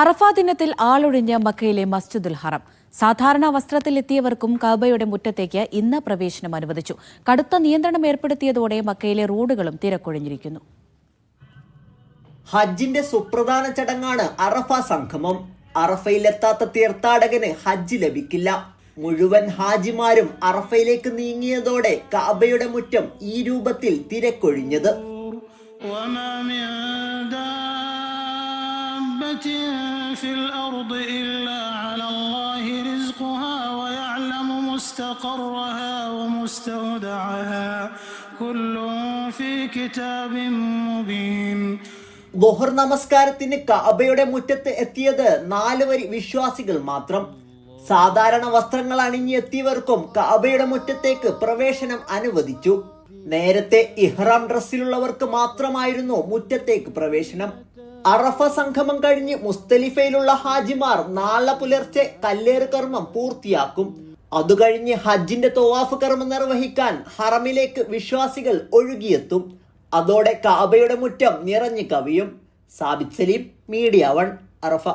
അറഫ ദിനത്തിൽ ആളൊഴിഞ്ഞ മക്കയിലെ മസ്ജിദുൽ ഹറം. സാധാരണ വസ്ത്രത്തിലെത്തിയവർക്കും കാബയുടെ മുറ്റത്തേക്ക് ഇന്ന് പ്രവേശനം അനുവദിച്ചു. കടുത്ത നിയന്ത്രണം ഏർപ്പെടുത്തിയതോടെ മക്കയിലെ റോഡുകളും തിരക്കൊഴിഞ്ഞിരിക്കുന്നു. ഹജ്ജിന്റെ സുപ്രധാന ചടങ്ങാണ് അറഫ സംഗമം. അറഫയിലെത്താത്ത തീർത്ഥാടകന് ഹജ്ജ് ലഭിക്കില്ല. മുഴുവൻ ഹാജിമാരും അറഫയിലേക്ക് നീങ്ങിയതോടെ കാബയുടെ മുറ്റം ഈ രൂപത്തിൽ തിരക്കൊഴിഞ്ഞത്. دابة في الأرض إلا على الله رزقها ويعلم مستقرها ومستودعها كل في كتاب مبين ബൊഹർ നമസ്കാരത്തിന് കഅബയുടെ മുറ്റത്ത് എത്തിയത് നാല് വരി വിശ്വാസികൾ മാത്രം സാധാരണ വസ്ത്രങ്ങൾ അണിഞ്ഞെത്തിയവർക്കും കഅബയുടെ മുറ്റത്തേക്ക് പ്രവേശനം അനുവദിച്ചു നേരത്തെ ഇഹ്റാം ഡ്രസ്സിലുള്ളവർക്ക് മാത്രമായിരുന്നു മുറ്റത്തേക്ക് പ്രവേശനം അറഫ സംഗമം കഴിഞ്ഞ് മുസ്തലിഫയിലുള്ള ഹാജിമാർ നാളെ പുലർച്ചെ കല്ലേറ് കർമ്മം പൂർത്തിയാക്കും. അതു കഴിഞ്ഞ് ഹജ്ജിന്റെ തോവാഫ് കർമ്മം നിർവഹിക്കാൻ ഹറമിലേക്ക് വിശ്വാസികൾ ഒഴുകിയെത്തും. അതോടെ കാബയുടെ മുറ്റം നിറഞ്ഞു കവിയും. Sabith Saleem media one Arafa.